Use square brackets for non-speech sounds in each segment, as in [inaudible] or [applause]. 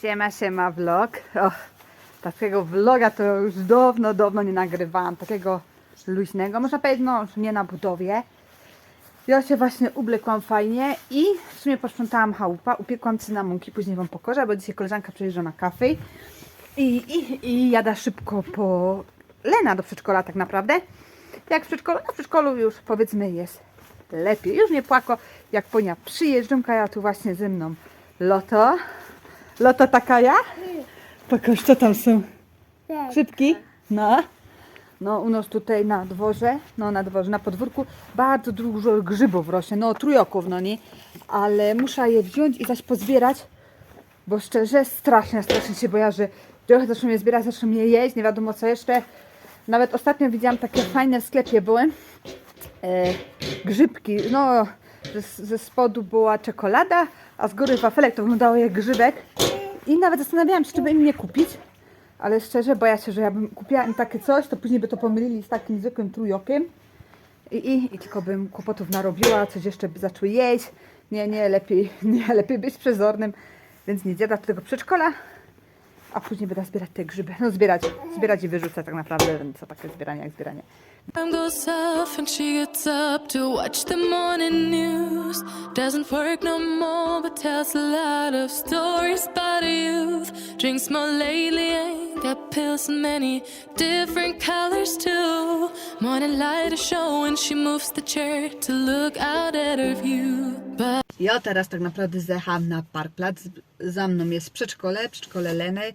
Siema, siema vlog. Takiego vloga to już dawno, dawno nie nagrywałam. Takiego luźnego. Można powiedzieć, no nie na budowie. Ja się właśnie ublekłam fajnie i w sumie posprzątałam chałupa, upiekłam cynamonki, później wam pokażę, bo dzisiaj koleżanka przyjeżdża na kafę i, i, i jada szybko po Lena do przedszkola tak naprawdę. Jak w przedszkolu? No w przedszkolu już powiedzmy jest lepiej. Już nie płako, jak ponia przyjeżdżam, ja tu właśnie ze mną Loto. Loto taka ja? Pokaż, co tam są. Szybki? No. No, u nas tutaj na dworze, no na dworze, na podwórku bardzo dużo grzybów rośnie, no trójoków, no nie, ale muszę je wziąć i zaś pozbierać, bo szczerze strasznie, strasznie się boję, że trochę zaczną je zbierać, zaczną je jeść, nie wiadomo co jeszcze. Nawet ostatnio widziałam takie fajne w sklepie były e, grzybki, no ze, ze spodu była czekolada, a z góry wafelek, to wyglądało jak grzybek i nawet zastanawiałam się, czy by im nie kupić, ale szczerze boję się, że ja bym kupiła im takie coś, to później by to pomylili z takim zwykłym trójokiem i, i, i tylko bym kłopotów narobiła, coś jeszcze by zaczęły jeść. Nie, nie, lepiej, [laughs] nie, lepiej być przezornym, więc nie dziada tego przedszkola, a później będę zbierać te grzyby. No zbierać, zbierać i wyrzucać tak naprawdę, co takie zbieranie jak zbieranie. Time goes off and she gets up to watch the morning news. Doesn't work no more, but tells a lot of stories about youth. Drinks more lately, ain't got pills in many different colors too. Morning light is showing, she moves the chair to look out at her view. Ja teraz tak naprawdę zjechałam na parkplac. Za mną jest przedszkole, przedszkole Leny.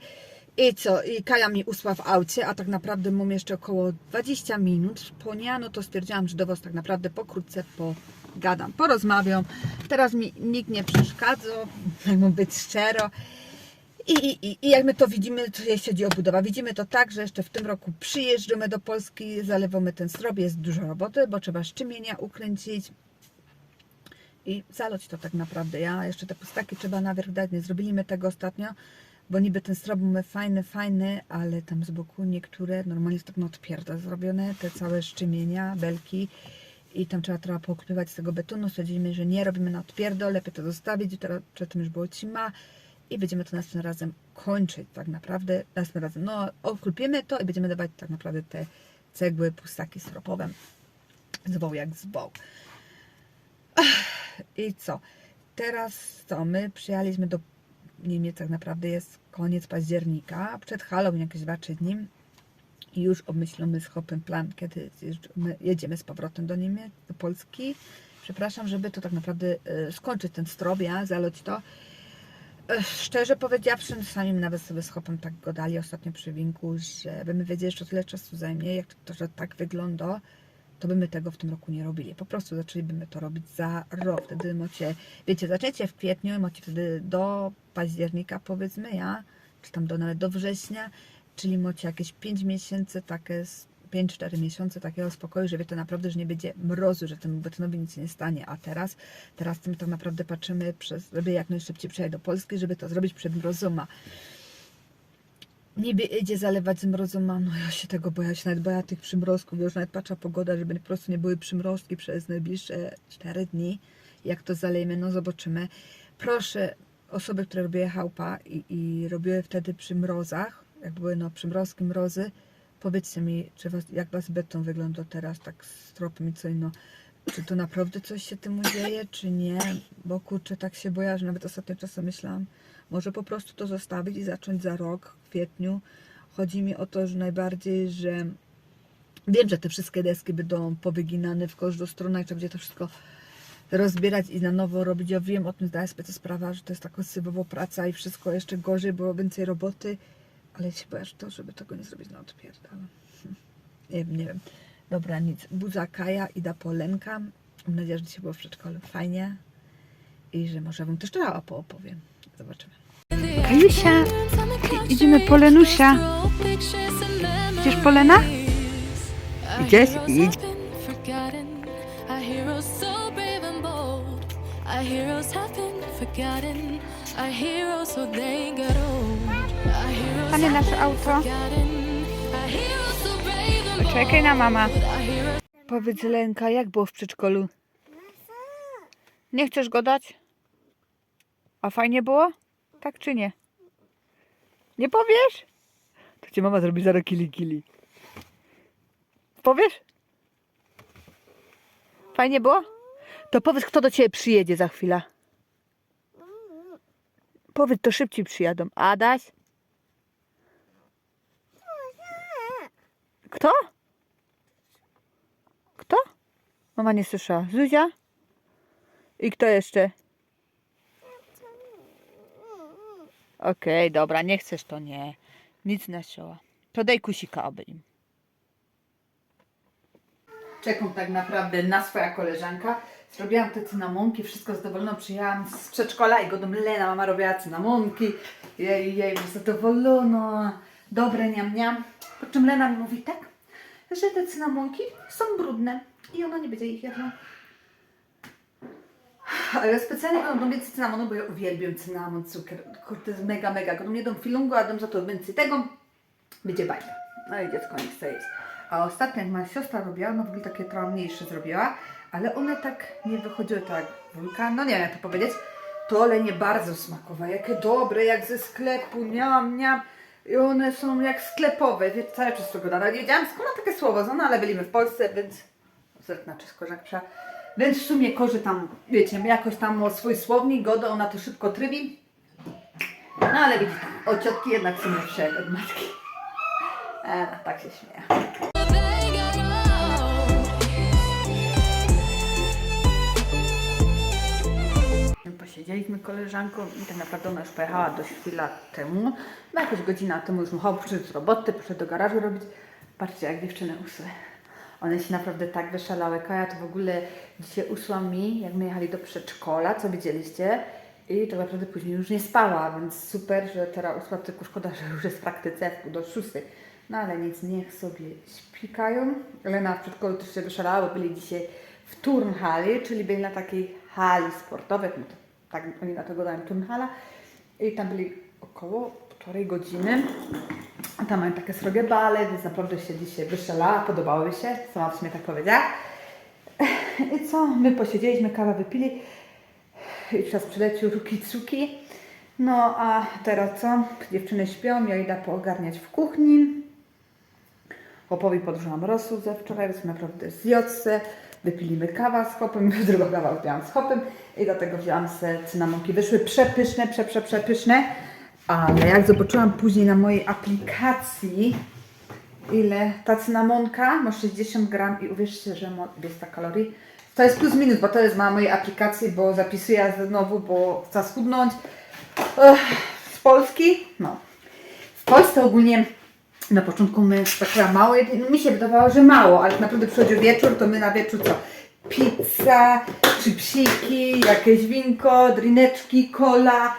I co? I Kaja mi usła w aucie, a tak naprawdę mam jeszcze około 20 minut. Ponia, no to stwierdziłam, że do Was tak naprawdę pokrótce pogadam, porozmawiam. Teraz mi nikt nie przeszkadza, [laughs] jak mam być szczero. I, i, i- jak my to widzimy, to jeśli chodzi o budowę, widzimy to tak, że jeszcze w tym roku przyjeżdżamy do Polski, zalewamy ten strop, jest dużo roboty, bo trzeba szczymienia ukręcić, i zaloć to tak naprawdę. Ja jeszcze te pustaki trzeba na wierzch dać. Nie zrobiliśmy tego ostatnio, bo niby ten strop mamy fajny, fajny, ale tam z boku niektóre normalnie jest tak odpierda zrobione, te całe szczymienia, belki i tam trzeba trochę poukrywać z tego betonu. Stwierdziliśmy, że nie robimy na odpierdo, lepiej to zostawić. Teraz przedtem już było cima i będziemy to następnym razem kończyć tak naprawdę. Następnym razem, no oklupiemy to i będziemy dawać tak naprawdę te cegły, pustaki stropowe. Zwoł jak zwoł. I co? Teraz co? My przyjechaliśmy do Niemiec, tak naprawdę jest koniec października, przed Halloween jakieś 2-3 dni. I już obmyślamy z Hopem plan, kiedy jedziemy z powrotem do Niemiec, do Polski. Przepraszam, żeby to tak naprawdę e, skończyć ten strop, ja, zaloć to. E, Szczerze powiedziawszy, sami nawet sobie z Hopem tak gadali ostatnio przy winku, że by my wiedzieli, to tyle czasu zajmie, jak to, że tak wygląda, to by my tego w tym roku nie robili. Po prostu zaczęlibyśmy to robić za rok. Wtedy macie, wiecie, zaczęcie w kwietniu, macie wtedy do października powiedzmy, ja, czy tam do nawet do września, czyli macie jakieś 5 miesięcy, takie s- 5-4 miesiące takiego spokoju, że wiecie naprawdę, że nie będzie mrozu, że temu betonowi nic nie stanie. A teraz, teraz tym tak naprawdę patrzymy, przez, żeby jak najszybciej przyjechać do Polski, żeby to zrobić przed mrozoma niby idzie zalewać z mrozoma, no ja się tego boję, ja się nawet boję tych przymrozków, już nawet patrzę pogoda, żeby po prostu nie były przymrozki przez najbliższe 4 dni, jak to zalejemy, no zobaczymy. Proszę osoby, które robiły chałupa i, i robiły wtedy przy mrozach, jak były no przymrozki, mrozy, powiedzcie mi, czy was, jak was beton wygląda teraz, tak z tropem i co inno, czy to naprawdę coś się temu dzieje, czy nie, bo kurczę, tak się boję, że nawet ostatnio czasem myślałam, może po prostu to zostawić i zacząć za rok, w kwietniu. Chodzi mi o to, że najbardziej, że wiem, że te wszystkie deski będą powyginane w każdą stronę i trzeba będzie to wszystko rozbierać i na nowo robić. Ja wiem o tym, zdaję sobie to sprawę, że to jest taka sybowa praca i wszystko jeszcze gorzej, było więcej roboty, ale się boję, że to, żeby tego nie zrobić na odpierdala. Hm. [laughs] Nie wiem, nie wiem. Dobra, nic. Buza Kaja, Ida Polenka. Mam nadzieję, że dzisiaj było w przedszkolu fajnie i że może wam też trochę poopowiem. Zobaczymy. Kajusia, idziemy po Lenusia. Idziesz po Lena? Idziesz? Idź. Panie nasze auto. Czekaj na mama. Powiedz Lenka, jak było w przedszkolu? Nie chcesz go dać? A fajnie było? Tak czy nie? Nie powiesz? To cię mama zrobi zaraz kili kili. Powiesz? Fajnie było? To powiedz, kto do ciebie przyjedzie za chwilę. Powiedz, to szybciej przyjadą. Adaś? Kto? Kto? Mama nie słyszała. Zuzia? I kto jeszcze? Okej, dobra, nie chcesz to nie. Nic na sioła. To daj kusika oby im. Czekam tak naprawdę na swoja koleżanka. Zrobiłam te cynamonki, wszystko zadowolona. Przyjechałam z przedszkola i go do Lena, mama robiła cynamonki. Jej, jej, zadowolona. Dobre, niam, niam. Po czym Lena mi mówi tak, że te cynamonki są brudne i ona nie będzie ich jadła. Ale specjalnie mam do więcej cynamonu, bo ja uwielbiam cynamon, cukier. Kurde, jest mega, mega. Gdy mnie dam a dam za to więcej tego, będzie bajka. No i dziecko nie chce jeść. A ostatnio jak moja siostra robiła, no w ogóle takie trochę mniejsze zrobiła, ale one tak nie wychodziły tak wulkan, no nie wiem jak to powiedzieć. To ale nie bardzo smakowe, jakie dobre, jak ze sklepu, niam, niam. I one są jak sklepowe, wiecie, całe przez to gadane. Nie wiedziałam skąd takie słowo zna, no ale byliśmy w Polsce, więc zerknę czy przyszła. Więc w sumie korzy tam, wiecie, jakoś tam swój słownik, godo, ona to szybko trybi. No ale widzicie, od ciotki jednak w sumie wszedł od matki. E, tak się old. Posiedzieliśmy koleżanką i tak naprawdę ona już pojechała dość chwila temu. No jakaś godzina temu już Michał przyszedł z roboty, poszedł do garażu robić. Patrzcie jak dziewczyny usły. One się naprawdę tak wyszalały. Kaja to w ogóle dzisiaj usła mi, jak my jechali do przedszkola, co widzieliście. I tak naprawdę później już nie spała, więc super, że teraz usła, tylko szkoda, że już jest w praktyce do szóstej. No ale nic, niech sobie śpikają. Lena w przedszkolu też się wyszalała, byli dzisiaj w turnhali, czyli byli na takiej hali sportowej, no to, tak oni na to dają turnhala. I tam byli około półtorej godziny. Tam mają takie srogie bale, więc naprawdę się dzisiaj wyszalała, podobały mi się, sama w sumie tak powiedziała. I co, my posiedzieliśmy, kawę wypili i czas przylecił ruki cuki. No a teraz co? Dziewczyny śpią, ja idę poogarniać w kuchni. Chłopowi podróżowałam rosół ze wczoraj, więc naprawdę zjodce. Wypiliśmy kawa z hopem, [laughs] drugą kawę wzięłam z hopem i do tego wzięłam se cynamonki. Wyszły przepyszne, prze, prze, przepyszne. Ale jak zobaczyłam później na mojej aplikacji, ile ta cynamonka ma 60 gram i uwierzcie, że ma 200 kalorii. To jest plus minus, bo to jest na mojej aplikacji, bo zapisuję znowu, bo chcę schudnąć. Ech, z Polski? No. W Polsce ogólnie na początku my tak mało, mi się wydawało, że mało, ale tak naprawdę przychodził wieczór, to my na wieczór co? Pizza, chipsiki, jakieś winko, drineczki, cola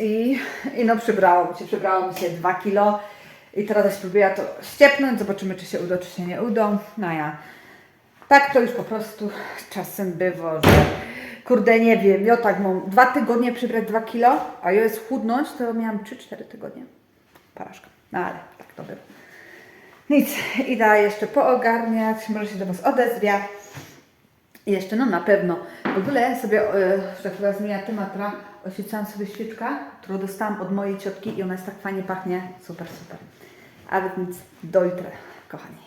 i, i no przybrało mi się, przybrało mi się 2 kilo i teraz spróbuję to ściepnąć, zobaczymy czy się uda, czy się nie uda. No ja tak to już po prostu czasem bywa, że kurde nie wiem, ja tak mam dwa tygodnie przybrać 2 kilo, a ja jest chudnąć, to miałam 3-4 tygodnie. Paraszka. No ale tak to było. Nic, idę jeszcze poogarniać, może się do Was odezwie. Jeszcze, no na pewno, w ogóle sobie, e, że tak powiem, zmienia temat, oświecałam sobie świeczkę, którą dostałam od mojej ciotki i ona jest tak fajnie pachnie, super, super. A więc do jutra, kochani.